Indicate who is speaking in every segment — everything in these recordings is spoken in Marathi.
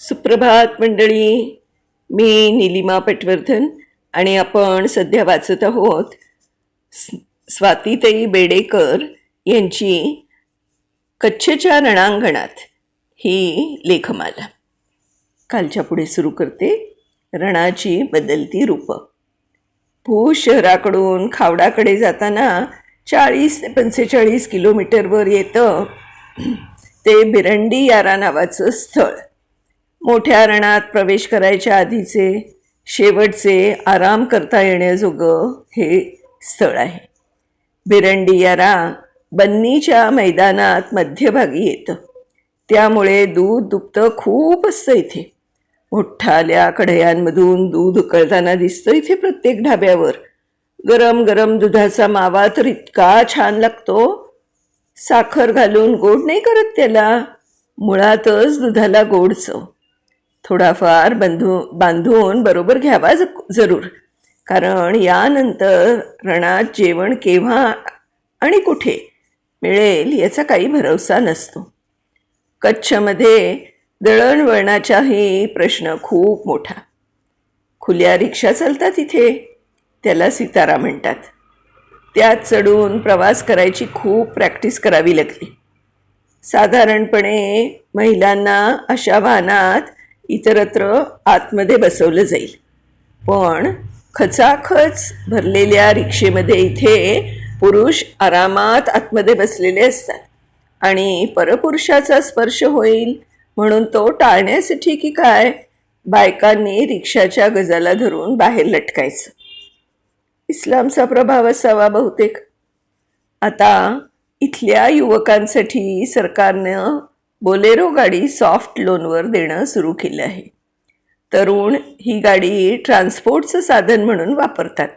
Speaker 1: सुप्रभात मंडळी. मी निलिमा पटवर्धन आणि आपण सध्या वाचत आहोत स्वातीताई बेडेकर यांची कच्छच्या रणांगणात ही लेखमाला. कालच्या पुढे सुरू करते रणाची बदलती रूपं. भू शहराकडून खावडाकडे जाताना चाळीस ते पंचेचाळीस किलोमीटरवर येतं ते बिरंडी यारा नावाचं स्थळ. मोठ्या रणात प्रवेश करायच्या आधीचे शेवटचे आराम करता येण्याजोगं हे स्थळ आहे. बिरंडियारा बन्नीच्या मैदानात मध्यभागी येतं. त्यामुळे दूध दुभतं खूप असतं इथे. मोठाल्या कढयांमधून दूध उकळताना दिसतं इथे प्रत्येक ढाब्यावर. गरम गरम दुधाचा मावा तर इतका छान लागतो. साखर घालून गोड नाही करत त्याला. मुळातच दुधाला गोड चव थोडाफार बंधू बांधून बरोबर घ्यावा ज- जरूर. कारण यानंतर रणात जेवण केव्हा आणि कुठे मिळेल याचा काही भरवसा नसतो. कच्छमध्ये दळणवळणाचाही प्रश्न खूप मोठा. खुल्या रिक्षा चालतात इथे त्याला सितारा म्हणतात. त्यात चढून प्रवास करायची खूप प्रॅक्टिस करावी लागली. साधारणपणे महिलांना अशा वाहनात इतरत्र आतमध्ये बसवलं जाईल. पण खचाखच भरलेल्या रिक्षेमध्ये इथे पुरुष आरामात आतमध्ये बसलेले असतात. आणि परपुरुषाचा स्पर्श होईल म्हणून तो टाळण्यासाठी की काय? बायकांनी रिक्षाच्या गजाला धरून बाहेर लटकायचं. इस्लामचा प्रभाव असावा बहुतेक. आता इथल्या युवकांसाठी सरकारनं बोलेरो गाडी सॉफ्ट लोनवर देणं सुरू केलं आहे. तरुण ही गाडी ट्रान्सपोर्टचं साधन म्हणून वापरतात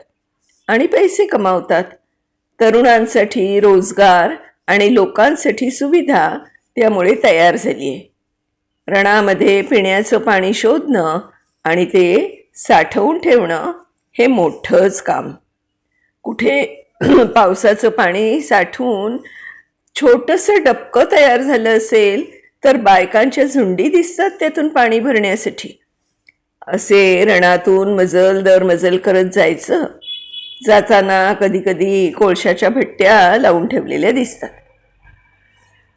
Speaker 1: आणि पैसे कमावतात. तरुणांसाठी रोजगार आणि लोकांसाठी सुविधा त्यामुळे तयार झाली आहे. रणामध्ये पिण्याचं पाणी शोधणं आणि ते साठवून ठेवणं हे मोठंच काम. कुठे पावसाचं पाणी साठवून छोटंसं डबकं तयार झालं असेल तर बायकांच्या झुंडी दिसतात त्यातून पाणी भरण्यासाठी. असे रणातून मजल दर मजल करत जायचं. जाताना कधी कधी कोळशाच्या भट्ट्या लावून ठेवलेल्या दिसतात.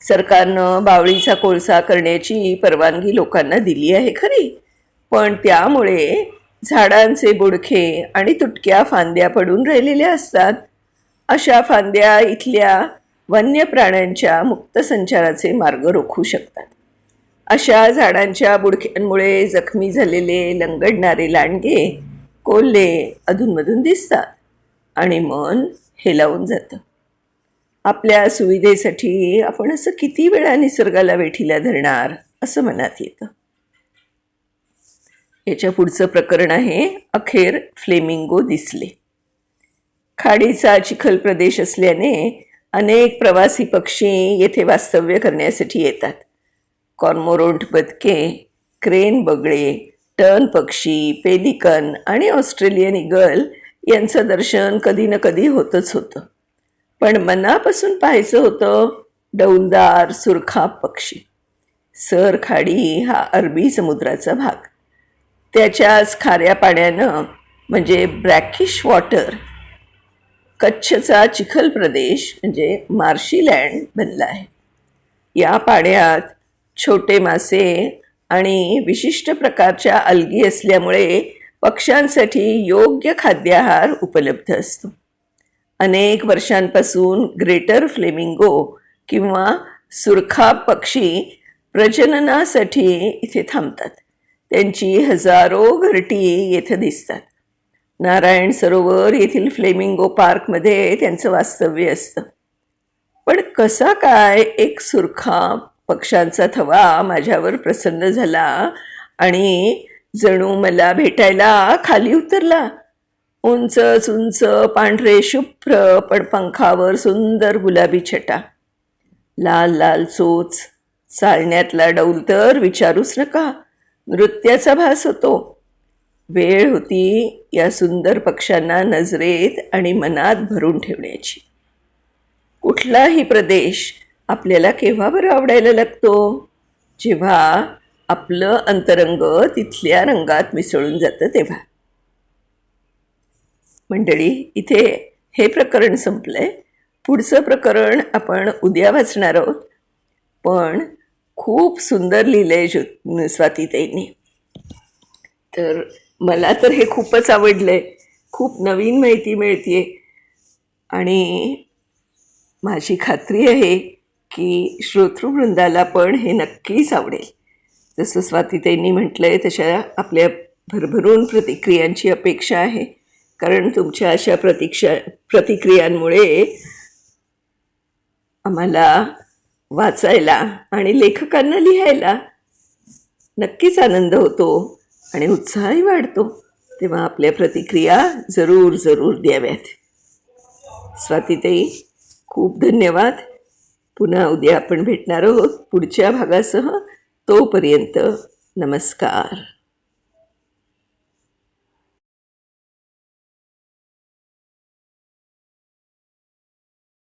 Speaker 1: सरकारनं बावळीचा कोळसा करण्याची परवानगी लोकांना दिली आहे खरी पण त्यामुळे झाडांचे बुडखे आणि तुटक्या फांद्या पडून राहिलेल्या असतात. अशा फांद्या इथल्या वन्य प्राण्यांच्या मुक्त संचाराचे मार्ग रोखू शकतात. अशा झाडांच्या बुडक्यांमुळे जखमी झालेले लंगडणारे लांडगे कोल्हे अधूनमधून दिसतात आणि मन हेलावून जातं. आपल्या सुविधेसाठी आपण असं किती वेळा निसर्गाला वेठीला धरणार असं मनात येतं. याच्या पुढचं प्रकरण आहे अखेर फ्लेमिंगो दिसले. खाडीचा चिखल प्रदेश असल्याने अनेक प्रवासी पक्षी येथे वास्तव्य करण्यासाठी येतात. कॉर्मोरोंट बदके क्रेन बगळे टर्न पक्षी पेलिकन आणि ऑस्ट्रेलियन इगल यांचं दर्शन कधी ना कधी होतच होतं. पण मनापासून पाहायचं होतं डौलदार सुरखाप पक्षी. सर खाडी हा अरबी समुद्राचा भाग. त्याच्याच खाऱ्या पाण्यानं म्हणजे ब्रॅकिश वॉटर कच्छचा चिखल प्रदेश म्हणजे मार्शीलँड बनला आहे. या पाण्यात छोटे मासे आणि विशिष्ट प्रकारच्या अलगी असल्यामुळे पक्ष्यांसाठी योग्य खाद्याहार उपलब्ध असतो. अनेक वर्षांपासून ग्रेटर फ्लेमिंगो किंवा सुरखाप पक्षी प्रजननासाठी इथे थांबतात. त्यांची हजारो घरटी येथे दिसतात. नारायण सरोवर येथील फ्लेमिंगो पार्कमध्ये त्यांचं वास्तव्य असतं. पण कसा काय एक सुरखा पक्ष्यांचा थवा माझ्यावर प्रसन्न झाला आणि जणू मला भेटायला खाली उतरला. उंच उंच पांढरे शुभ्र पण पंखावर सुंदर गुलाबी छटा. लाल लाल चोच. चालण्यातला डौल तर विचारूच नका. नृत्याचा भास होतो. वेळ होती या सुंदर पक्ष्यांना नजरेत आणि मनात भरून ठेवण्याची. कुठलाही प्रदेश आपल्याला केव्हा बरं आवडायला लागतो? जेव्हा आपलं अंतरंग तिथल्या रंगात मिसळून जातं तेव्हा. मंडळी इथे हे प्रकरण संपलं आहे पुढचं प्रकरण आपण उद्या वाचणार आहोत. पण खूप सुंदर लिहिलं आहे ज्यो स्वातीताईंनी. तर मला तर हे खूपच आवडलं आहे खूप नवीन माहिती मिळते आणि माझी खात्री आहे की श्रोतृवृंदाला पण हे नक्कीच आवडेल. जसं स्वातीताईंनी म्हटलं आहे तशा आपल्या भरभरून प्रतिक्रियांची अपेक्षा आहे. कारण तुमच्या अशा प्रतीक्षा प्रतिक्रियांमुळे आम्हाला वाचायला आणि लेखकांना लिहायला नक्कीच आनंद होतो. आणि उत्साहही वाढतो तेव्हा आपल्या प्रतिक्रिया जरूर जरूर द्याव्यात. स्वातीताई खूप धन्यवाद. पुन्हा उद्या आपण भेटणार आहोत पुढच्या भागासह. तोपर्यंत नमस्कार.